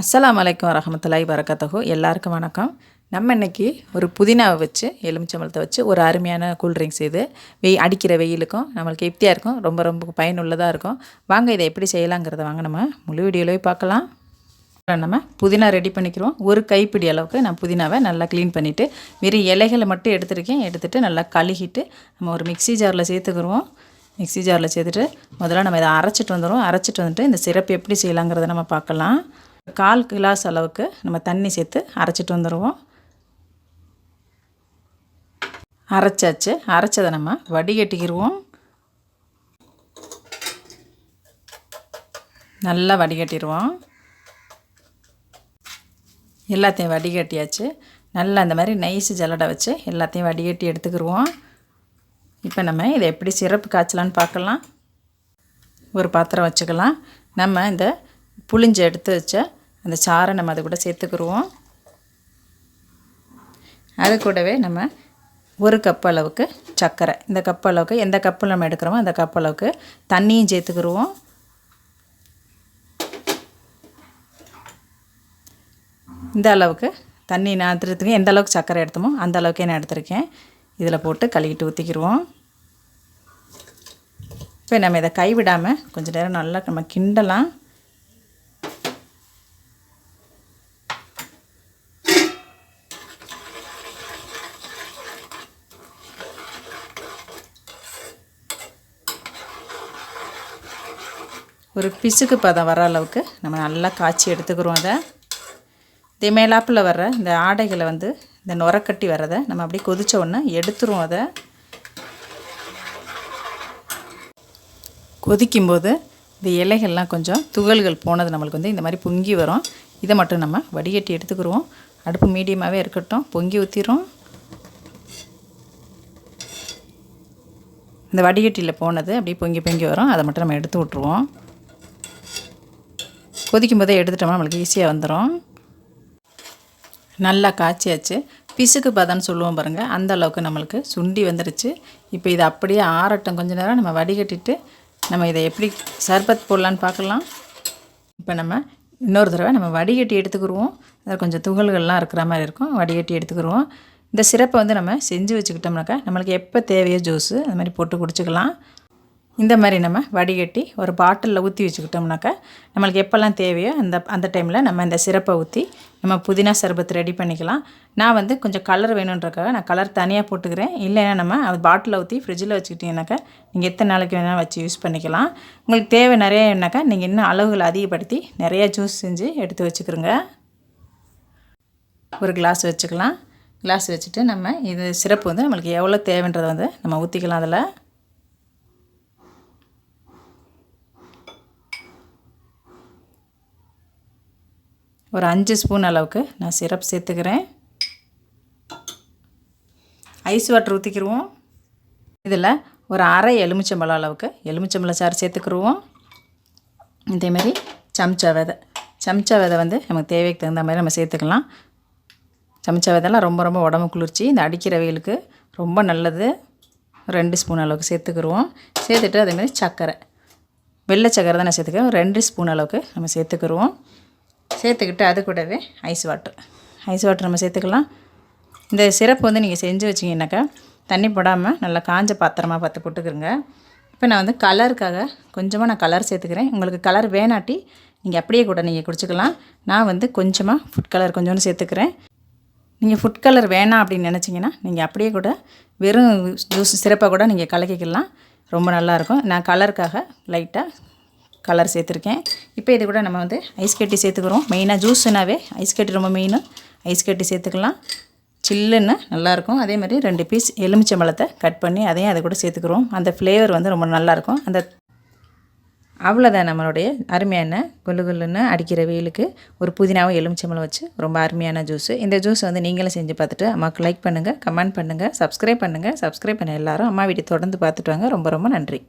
அஸ்லாம் அலைக்கும் வரமத்துலாய் வரகாத்தஹு எல்லாருக்கும் வணக்கம். நம்ம இன்னைக்கு ஒரு புதினாவை வச்சு எலுமிச்சம்பழத்தை வச்சு ஒரு அருமையான கூல்ட்ரிங்க்ஸ் இது. வெய் அடிக்கிற வெயிலுக்கும் நம்மளுக்கு ஹெப்தியாக இருக்கும் ரொம்ப ரொம்ப பயனுள்ளதாக இருக்கும். வாங்க இதை எப்படி செய்யலாங்கிறத வாங்க நம்ம முழு வீடியோலேயே பார்க்கலாம். நம்ம புதினா ரெடி பண்ணிக்கிறோம். ஒரு கைப்பிடி அளவுக்கு நான் புதினாவை நல்லா க்ளீன் பண்ணிவிட்டு வெறும் இலைகளை மட்டும் எடுத்துருக்கேன். எடுத்துகிட்டு நல்லா கழுகிட்டு நம்ம ஒரு மிக்ஸி ஜாரில் சேர்த்துக்குருவோம். மிக்ஸி ஜாரில் சேர்த்துட்டு முதல்ல நம்ம இதை அரைச்சிட்டு வந்துடுவோம் அரைச்சிட்டு வந்துட்டு இந்த சிறப்பு எப்படி செய்யலாங்கிறத நம்ம பார்க்கலாம். கால் கிளாஸ் அளவுக்கு நம்ம தண்ணி சேர்த்து அரைச்சிட்டு வந்துடுவோம் அரைச்சாச்சு. அரைச்சதை நம்ம வடிகட்டிக்கிடுவோம் நல்லா வடிகட்டிடுவோம் எல்லாத்தையும் வடிகட்டியாச்சு. நல்லா அந்த மாதிரி நைஸ் ஜல்லடை வச்சு எல்லாத்தையும் வடிகட்டி எடுத்துக்கிடுவோம் இப்போ நம்ம இதை எப்படி சிறப்பு காய்ச்சலான்னு பார்க்கலாம். ஒரு பாத்திரம் வச்சுக்கலாம். நம்ம இந்த புளிஞ்சு எடுத்து வச்ச அந்த சாரை நம்ம அது கூட சேர்த்துக்கிடுவோம் அது கூடவே நம்ம ஒரு கப் அளவுக்கு சர்க்கரை. இந்த கப் அளவுக்கு எந்த கப்பில் நம்ம எடுக்கிறோமோ அந்த கப் அளவுக்கு தண்ணியும் சேர்த்துக்கிடுவோம் இந்த அளவுக்கு தண்ணி நான் எடுத்துருக்கேன் எந்த அளவுக்கு சர்க்கரை எடுத்தோமோ அந்த அளவுக்கே நான் எடுத்திருக்கேன். இதில் போட்டு கழுவிட்டு ஊற்றிக்கிடுவோம் இப்போ நம்ம இதை கைவிடாமல் கொஞ்சம் நேரம் நல்லா நம்ம கிண்டலாம். ஒரு பிசுக்கு பதம் வர அளவுக்கு நம்ம நல்லா காய்ச்சி எடுத்துக்கிறோம் அதை. இதே மேலாப்பில் வர்ற இந்த ஆடைகளை வந்து இந்த நுரக்கட்டி வர்றதை நம்ம அப்படியே கொதித்த உடனே எடுத்துருவோம் அதை. கொதிக்கும்போது இந்த இலைகள்லாம் கொஞ்சம் துகள்கள் போனது நம்மளுக்கு வந்து இந்த மாதிரி பொங்கி வரும். இதை மட்டும் நம்ம வடிகட்டி எடுத்துக்கிடுவோம் அடுப்பு மீடியமாகவே இருக்கட்டும். பொங்கி ஊற்றிடும் இந்த வடிகட்டியில் போனது அப்படியே பொங்கி பொங்கி வரும். அதை மட்டும் நம்ம எடுத்து விட்ருவோம் கொதிக்கும் போதே எடுத்துட்டோம்னா நம்மளுக்கு ஈஸியாக வந்துடும் நல்லா காய்ச்சியாச்சு. பிசுக்கு பதம்னு சொல்லுவோம் பாருங்கள் அந்த அளவுக்கு நம்மளுக்கு சுண்டி வந்துருச்சு. இப்போ இதை அப்படியே ஆறட்டும் கொஞ்ச நேரம். நம்ம வடிகட்டிட்டு நம்ம இதை எப்படி சர்பத் போடலான்னு பார்க்கலாம். இப்போ நம்ம இன்னொரு தடவை நம்ம வடிகட்டி எடுத்துக்கிடுவோம் அதில் கொஞ்சம் துகள்கள்லாம் இருக்கிற மாதிரி இருக்கும். வடிகட்டி எடுத்துக்கிடுவோம் இந்த சிறப்பை வந்து நம்ம செஞ்சு வச்சுக்கிட்டோம்னாக்கா நம்மளுக்கு எப்போ தேவையோ ஜூஸு அது மாதிரி போட்டு குடிச்சிக்கலாம். இந்த மாதிரி நம்ம வடிகட்டி ஒரு பாட்டிலில் ஊற்றி வச்சுக்கிட்டோம்னாக்கா நம்மளுக்கு எப்போல்லாம் தேவையோ அந்த அந்த டைமில் நம்ம இந்த சிரப்பை ஊற்றி நம்ம புதினா சர்பத் ரெடி பண்ணிக்கலாம். நான் வந்து கொஞ்சம் கலர் வேணுன்றக்காக நான் கலர் தனியாக போட்டுக்கிறேன். இல்லைன்னா நம்ம அது பாட்டிலில் ஊற்றி ஃப்ரிட்ஜில் வச்சுக்கிட்டிங்கனாக்கா நீங்கள் எத்தனை நாளைக்கு வேணால் வச்சு யூஸ் பண்ணிக்கலாம். உங்களுக்கு தேவை நிறையனாக்கா நீங்கள் இன்னும் அளவுகளை அதிகப்படுத்தி நிறையா ஜூஸ் செஞ்சு எடுத்து வச்சுக்கிறோங்க. ஒரு கிளாஸ் வச்சுக்கலாம். கிளாஸ் வச்சுட்டு நம்ம இது சிறப்பு வந்து நம்மளுக்கு எவ்வளோ தேவைன்றதை வந்து நம்ம ஊற்றிக்கலாம் அதில். ஒரு அஞ்சு ஸ்பூன் அளவுக்கு நான் சிரப் சேர்த்துக்கிறேன். ஐஸ் வாட்டர் ஊற்றிக்கிடுவோம் இதில் ஒரு அரை எலுமிச்சம்பழம் அளவுக்கு எலுமிச்சம்பழம் சாறு சேர்த்துக்கிடுவோம் இதேமாரி சம்ச்சா விதை. சம்ச்சா விதை வந்து நமக்கு தேவைக்கு தகுந்த மாதிரி நம்ம சேர்த்துக்கலாம். சமைச்சா விதெல்லாம் ரொம்ப ரொம்ப உடம்பு குளிர்ச்சி. இந்த அடிக்கிற வெயிலுக்கு ரொம்ப நல்லது. ரெண்டு ஸ்பூன் அளவுக்கு சேர்த்துக்கிடுவோம் சேர்த்துட்டு அதேமாதிரி சர்க்கரை. வெள்ளை சக்கரை தான் நான் சேர்த்துக்கிறேன். ரெண்டு ஸ்பூன் அளவுக்கு நம்ம சேர்த்துக்கிடுவோம் சேர்த்துக்கிட்டு அது கூடவே ஐஸ் வாட்ரு ஐஸ் வாட்டர் நம்ம சேர்த்துக்கலாம். இந்த சிரப்பு வந்து நீங்கள் செஞ்சு வச்சிங்கனாக்கா தண்ணி போடாமல் நல்லா காஞ்ச பாத்திரமாக பார்த்து போட்டுக்கிறங்க இப்போ நான் வந்து கலருக்காக கொஞ்சமாக நான் கலர் சேர்த்துக்கிறேன். உங்களுக்கு கலர் வேணாட்டி நீங்கள் அப்படியே கூட நீங்கள் குடிச்சிக்கலாம். நான் வந்து கொஞ்சமாக ஃபுட் கலர் கொஞ்சோண்டு சேர்த்துக்கிறேன். நீங்கள் ஃபுட் கலர் வேணாம் அப்படின்னு நினச்சிங்கன்னா நீங்கள் அப்படியே கூட வெறும் ஜூஸ் சிறப்பாக கூட நீங்கள் கலக்கிக்கலாம். ரொம்ப நல்லாயிருக்கும் நான் கலருக்காக லைட்டாக கலர் சேர்த்துருக்கேன். இப்போ இது கூட நம்ம வந்து ஐஸ் கட்டி சேர்த்துக்கிறோம். மெயினாக ஜூஸ்னாவே ஐஸ் கட்டி ரொம்ப மெயினு ஐஸ் கட்டி சேர்த்துக்கலாம். சில்லுன்னு நல்லாயிருக்கும் அதே மாதிரி ரெண்டு பீஸ் எலுமிச்சம்பழத்தை கட் பண்ணி அதையும் அதை கூட சேர்த்துக்கிறோம். அந்த ஃப்ளேவர் வந்து ரொம்ப நல்லாயிருக்கும் அந்த அவ்வளோதான் நம்மளுடைய அருமையான கொல்லு கொல்லுன்னு அடிக்கிற வெயிலுக்கு ஒரு புதினாவும் எலுமிச்சம்பளம் வச்சு ரொம்ப அருமையான ஜூஸு இந்த ஜூஸ் வந்து நீங்களும் செஞ்சு பார்த்துட்டு அம்மாவுக்கு லைக் பண்ணுங்கள் கமெண்ட் பண்ணுங்கள் சப்ஸ்கிரைப் பண்ணுங்கள் சப்ஸ்கிரைப் பண்ண எல்லாரும் அம்மா வீட்டை தொடர்ந்து பார்த்துட்டு வாங்க. ரொம்ப ரொம்ப நன்றி.